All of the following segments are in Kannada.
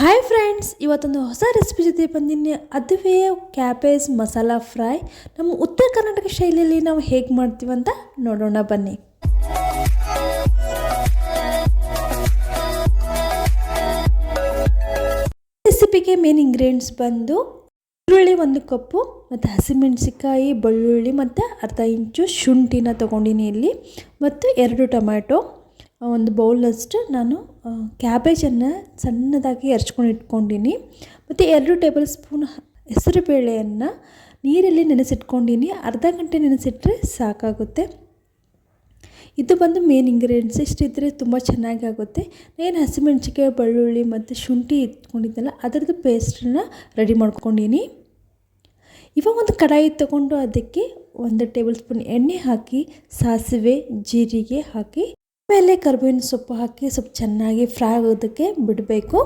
ಹಾಯ್ ಫ್ರೆಂಡ್ಸ್ ಇವತ್ತೊಂದು ಹೊಸ ರೆಸಿಪಿ ಜೊತೆ ಬಂದಿನಿ. ಅದುವೇ ಕ್ಯಾಬೇಜ್ ಮಸಾಲ ಫ್ರೈ ನಮ್ಮ ಉತ್ತರ ಕರ್ನಾಟಕ ಶೈಲಿಯಲ್ಲಿ ನಾವು ಹೇಗೆ ಮಾಡ್ತೀವಂತ ನೋಡೋಣ ಬನ್ನಿ. ರೆಸಿಪಿಗೆ ಮೇನ್ ಇಂಗ್ರೀಡಿಯೆಂಟ್ಸ್ ಬಂದು ಈರುಳ್ಳಿ ಒಂದು ಕಪ್ಪು ಮತ್ತು ಹಸಿಮೆಣಸಿಕಾಯಿ ಬೆಳ್ಳುಳ್ಳಿ ಮತ್ತು ಅರ್ಧ ಇಂಚು ಶುಂಠಿನ ತೊಗೊಂಡಿನಿ ಇಲ್ಲಿ. ಮತ್ತು ಎರಡು ಟೊಮ್ಯಾಟೊ ಒಂದು ಬೌಲಷ್ಟು ನಾನು ಕ್ಯಾಬೇಜನ್ನು ಸಣ್ಣದಾಗಿ ಎರಚ್ಕೊಂಡು ಇಟ್ಕೊಂಡಿನಿ. ಮತ್ತು ಎರಡು ಟೇಬಲ್ ಸ್ಪೂನ್ ಹೆಸರು ಬೇಳೆಯನ್ನು ನೀರಲ್ಲಿ ನೆನೆಸಿಟ್ಕೊಂಡಿನಿ. ಅರ್ಧ ಗಂಟೆ ನೆನೆಸಿಟ್ರೆ ಸಾಕಾಗುತ್ತೆ. ಇದು ಬಂದು ಮೇನ್ ಇಂಗ್ರೀಡಿಯೆಂಟ್ಸ್ ಇಷ್ಟಿದ್ದರೆ ತುಂಬ ಚೆನ್ನಾಗಿ ಆಗುತ್ತೆ. ಏನು ಹಸಿಮೆಣ್ಸಿಕಾಯಿ ಬೆಳ್ಳುಳ್ಳಿ ಮತ್ತು ಶುಂಠಿ ಇಟ್ಕೊಂಡಿದ್ದೆನಲ್ಲ ಅದರದ್ದು ಪೇಸ್ಟನ್ನ ರೆಡಿ ಮಾಡ್ಕೊಂಡಿನಿ. ಇವಾಗ ಒಂದು ಕಡಾಯಿ ತಗೊಂಡು ಅದಕ್ಕೆ ಒಂದು ಟೇಬಲ್ ಸ್ಪೂನ್ ಎಣ್ಣೆ ಹಾಕಿ, ಸಾಸಿವೆ, ಜೀರಿಗೆ ಹಾಕಿ ಆಮೇಲೆ ಕರ್ಬೇವಿನ ಸೊಪ್ಪು ಹಾಕಿ ಸ್ವಲ್ಪ ಚೆನ್ನಾಗಿ ಫ್ರೈ ಆಗೋದಕ್ಕೆ ಬಿಡಬೇಕು.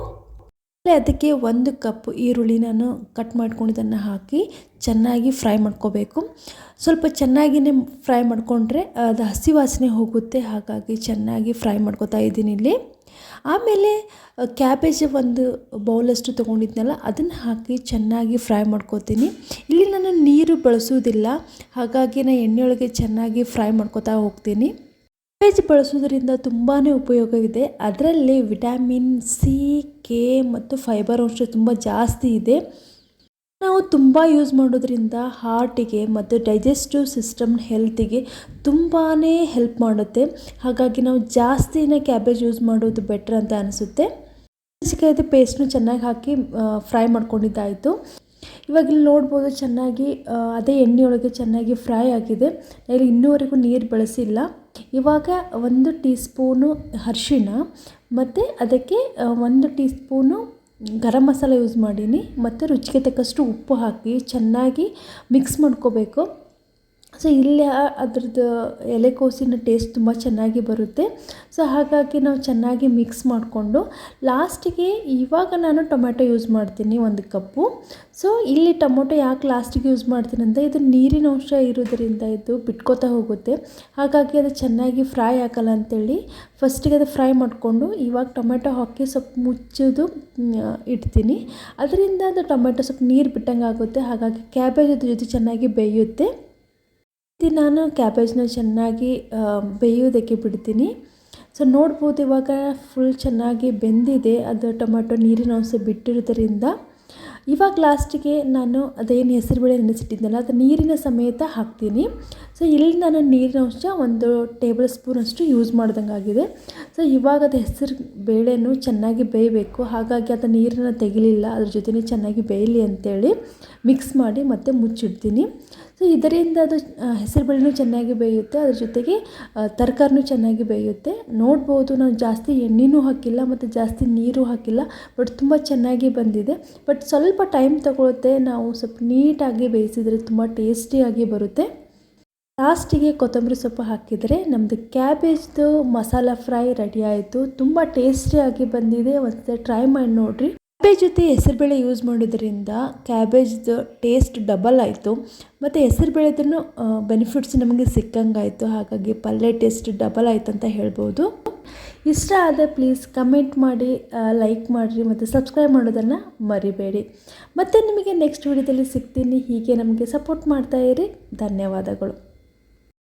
ಆಮೇಲೆ ಅದಕ್ಕೆ ಒಂದು ಕಪ್ ಈರುಳ್ಳಿ ನಾನು ಕಟ್ ಮಾಡ್ಕೊಂಡಿದ್ದನ್ನು ಹಾಕಿ ಚೆನ್ನಾಗಿ ಫ್ರೈ ಮಾಡ್ಕೋಬೇಕು. ಸ್ವಲ್ಪ ಚೆನ್ನಾಗಿಯೇ ಫ್ರೈ ಮಾಡಿಕೊಂಡ್ರೆ ಅದು ಹಸಿ ವಾಸನೆ ಹೋಗುತ್ತೆ, ಹಾಗಾಗಿ ಚೆನ್ನಾಗಿ ಫ್ರೈ ಮಾಡ್ಕೋತಾ ಇದ್ದೀನಿ ಇಲ್ಲಿ. ಆಮೇಲೆ ಕ್ಯಾಬೇಜ್ ಒಂದು ಬೌಲಷ್ಟು ತೊಗೊಂಡಿದ್ನಲ್ಲ, ಅದನ್ನು ಹಾಕಿ ಚೆನ್ನಾಗಿ ಫ್ರೈ ಮಾಡ್ಕೋತೀನಿ. ಇಲ್ಲಿ ನಾನು ನೀರು ಬಳಸೋದಿಲ್ಲ ಹಾಗಾಗಿ ನಾನು ಎಣ್ಣೆಯೊಳಗೆ ಚೆನ್ನಾಗಿ ಫ್ರೈ ಮಾಡ್ಕೋತಾ ಹೋಗ್ತೀನಿ. ಕ್ಯಾಬೇಜ್ ಬಳಸೋದ್ರಿಂದ ತುಂಬಾ ಉಪಯೋಗವಿದೆ. ಅದರಲ್ಲಿ ವಿಟಮಿನ್ ಸಿ, ಕೆ ಮತ್ತು ಫೈಬರ್ ಅಂಶ ತುಂಬ ಜಾಸ್ತಿ ಇದೆ. ನಾವು ತುಂಬ ಯೂಸ್ ಮಾಡೋದ್ರಿಂದ ಹಾರ್ಟಿಗೆ ಮತ್ತು ಡೈಜೆಸ್ಟಿವ್ ಸಿಸ್ಟಮ್ ಹೆಲ್ತಿಗೆ ತುಂಬಾ ಹೆಲ್ಪ್ ಮಾಡುತ್ತೆ. ಹಾಗಾಗಿ ನಾವು ಜಾಸ್ತಿನೇ ಕ್ಯಾಬೇಜ್ ಯೂಸ್ ಮಾಡೋದು ಬೆಟ್ರ್ ಅಂತ ಅನಿಸುತ್ತೆ. ಮೆಣಸಿಕಾಯ್ದು ಪೇಸ್ಟ್ನು ಚೆನ್ನಾಗಿ ಹಾಕಿ ಫ್ರೈ ಮಾಡ್ಕೊಂಡಿದ್ದಾಯಿತು. ಇವಾಗ ಇಲ್ಲಿ ನೋಡ್ಬೋದು ಚೆನ್ನಾಗಿ ಅದೇ ಎಣ್ಣೆಯೊಳಗೆ ಚೆನ್ನಾಗಿ ಫ್ರೈ ಆಗಿದೆ. ಇಲ್ಲಿ ಇನ್ನೂವರೆಗೂ ನೀರು ಬಳಸಿಲ್ಲ. ಇವಾಗ ಒಂದು ಟೀ ಸ್ಪೂನು ಅರ್ಶಿಣ ಮತ್ತು ಅದಕ್ಕೆ ಒಂದು tea spoon garam masala use ಮಾಡೀನಿ ಮತ್ತು ರುಚಿಗೆ ತಕ್ಕಷ್ಟು ಉಪ್ಪು ಹಾಕಿ ಚೆನ್ನಾಗಿ ಮಿಕ್ಸ್ ಮಾಡ್ಕೋಬೇಕು. ಸೊ ಇಲ್ಲಿ ಅದ್ರದ್ದು ಎಲೆಕೋಸಿನ ಟೇಸ್ಟ್ ತುಂಬ ಚೆನ್ನಾಗಿ ಬರುತ್ತೆ. ಸೊ ಹಾಗಾಗಿ ನಾವು ಚೆನ್ನಾಗಿ ಮಿಕ್ಸ್ ಮಾಡಿಕೊಂಡು ಲಾಸ್ಟಿಗೆ ಇವಾಗ ನಾನು ಟೊಮ್ಯಾಟೊ ಯೂಸ್ ಮಾಡ್ತೀನಿ ಒಂದು ಕಪ್ಪು. ಸೊ ಇಲ್ಲಿ ಟೊಮೊಟೊ ಯಾಕೆ ಲಾಸ್ಟಿಗೆ ಯೂಸ್ ಮಾಡ್ತೀನಿ ಅಂದರೆ ಇದು ನೀರಿನ ಅಂಶ ಇರೋದರಿಂದ ಇದು ಬಿಟ್ಕೋತಾ ಹೋಗುತ್ತೆ. ಹಾಗಾಗಿ ಅದು ಚೆನ್ನಾಗಿ ಫ್ರೈ ಆಗಲ್ಲ ಅಂತೇಳಿ ಫಸ್ಟಿಗೆ ಅದು ಫ್ರೈ ಮಾಡಿಕೊಂಡು ಇವಾಗ ಟೊಮೆಟೊ ಹಾಕಿ ಸ್ವಲ್ಪ ಮುಚ್ಚೋದು ಇಡ್ತೀನಿ. ಅದರಿಂದ ಅದು ಟೊಮೆಟೊ ಸ್ವಲ್ಪ ನೀರು ಬಿಟ್ಟಂಗೆ ಆಗುತ್ತೆ ಹಾಗಾಗಿ ಕ್ಯಾಬೇಜ್ ಅದ್ರ ಜೊತೆ ಚೆನ್ನಾಗಿ ಬೇಯುತ್ತೆ. ನಾನು ಕ್ಯಾಬೇಜ್ನ ಚೆನ್ನಾಗಿ ಬೇಯೋದಕ್ಕೆ ಬಿಡ್ತೀನಿ. ಸೊ ನೋಡ್ಬೋದು ಇವಾಗ ಫುಲ್ ಚೆನ್ನಾಗಿ ಬೆಂದಿದೆ. ಅದು ಟೊಮೆಟೊ ನೀರಿನ ಅಂಶ ಬಿಟ್ಟಿರೋದ್ರಿಂದ ಇವಾಗ ಲಾಸ್ಟಿಗೆ ನಾನು ಅದೇನು ಹೆಸರುಬೇಳೆ ನೆನೆಸಿಟ್ಟಿದ್ನಲ್ಲ ಅದು ನೀರಿನ ಸಮೇತ ಹಾಕ್ತೀನಿ. ಸೊ ಇಲ್ಲಿ ನಾನು ನೀರಿನ ಅಂಶ ಒಂದು ಟೇಬಲ್ ಸ್ಪೂನಷ್ಟು ಯೂಸ್ ಮಾಡ್ದಂಗೆ ಆಗಿದೆ. ಸೊ ಇವಾಗ ಅದು ಹೆಸರು ಬೇಳೆನು ಚೆನ್ನಾಗಿ ಬೇಯಬೇಕು. ಹಾಗಾಗಿ ಅದು ನೀರನ್ನು ತೆಗಿಲಿಲ್ಲ. ಅದ್ರ ಜೊತೆ ಚೆನ್ನಾಗಿ ಬೇಯಲಿ ಅಂತೇಳಿ ಮಿಕ್ಸ್ ಮಾಡಿ ಮತ್ತೆ ಮುಚ್ಚಿಡ್ತೀನಿ. ಸೊ ಇದರಿಂದ ಅದು ಹೆಸರು ಬೇಳೆನೂ ಚೆನ್ನಾಗಿ ಬೇಯುತ್ತೆ. ಅದ್ರ ಜೊತೆಗೆ ತರಕಾರಿನೂ ಚೆನ್ನಾಗಿ ಬೇಯುತ್ತೆ. ನೋಡ್ಬೋದು ನಾನು ಜಾಸ್ತಿ ಎಣ್ಣೆನೂ ಹಾಕಿಲ್ಲ ಮತ್ತು ಜಾಸ್ತಿ ನೀರು ಹಾಕಿಲ್ಲ ಬಟ್ ತುಂಬ ಚೆನ್ನಾಗಿ ಬಂದಿದೆ. ಬಟ್ ಸ್ವಲ್ಪ ಟೈಮ್ ತಗೊಳುತ್ತೆ ನಾವು ಸ್ವಲ್ಪ ನೀಟಾಗಿ ಬೇಯಿಸಿದರೆ ತುಂಬ ಟೇಸ್ಟಿಯಾಗಿ ಬರುತ್ತೆ. ಲಾಸ್ಟಿಗೆ ಕೊತ್ತಂಬರಿ ಸೊಪ್ಪು ಹಾಕಿದರೆ ನಮ್ಮದು ಕ್ಯಾಬೇಜ್ದು ಮಸಾಲ ಫ್ರೈ ರೆಡಿ ಆಯಿತು. ತುಂಬ ಟೇಸ್ಟಿಯಾಗಿ ಬಂದಿದೆ. ಒಂದು ಟ್ರೈ ಮಾಡಿ ನೋಡಿರಿ. ಕ್ಯಾಬೇಜ್ ಜೊತೆ ಹೆಸರುಬೇಳೆ ಯೂಸ್ ಮಾಡೋದ್ರಿಂದ ಕ್ಯಾಬೇಜ್ದು ಟೇಸ್ಟ್ ಡಬಲ್ ಆಯಿತು. ಮತ್ತು ಹೆಸರುಬೇಳೆದನ್ನು ಬೆನಿಫಿಟ್ಸ್ ನಮಗೆ ಸಿಕ್ಕಂಗಾಯಿತು. ಹಾಗಾಗಿ ಪಲ್ಯ ಟೇಸ್ಟ್ ಡಬಲ್ ಆಯಿತು ಅಂತ ಹೇಳ್ಬೋದು. ಇಷ್ಟ ಆದರೆ ಪ್ಲೀಸ್ ಕಮೆಂಟ್ ಮಾಡಿ ಲೈಕ್ ಮಾಡಿರಿ ಮತ್ತು ಸಬ್ಸ್ಕ್ರೈಬ್ ಮಾಡೋದನ್ನು ಮರಿಬೇಡಿ. ಮತ್ತು ನಿಮಗೆ ನೆಕ್ಸ್ಟ್ ವಿಡಿಯೋದಲ್ಲಿ ಸಿಗ್ತೀನಿ. ಹೀಗೆ ನಮಗೆ ಸಪೋರ್ಟ್ ಮಾಡ್ತಾಯಿರಿ ಧನ್ಯವಾದಗಳು.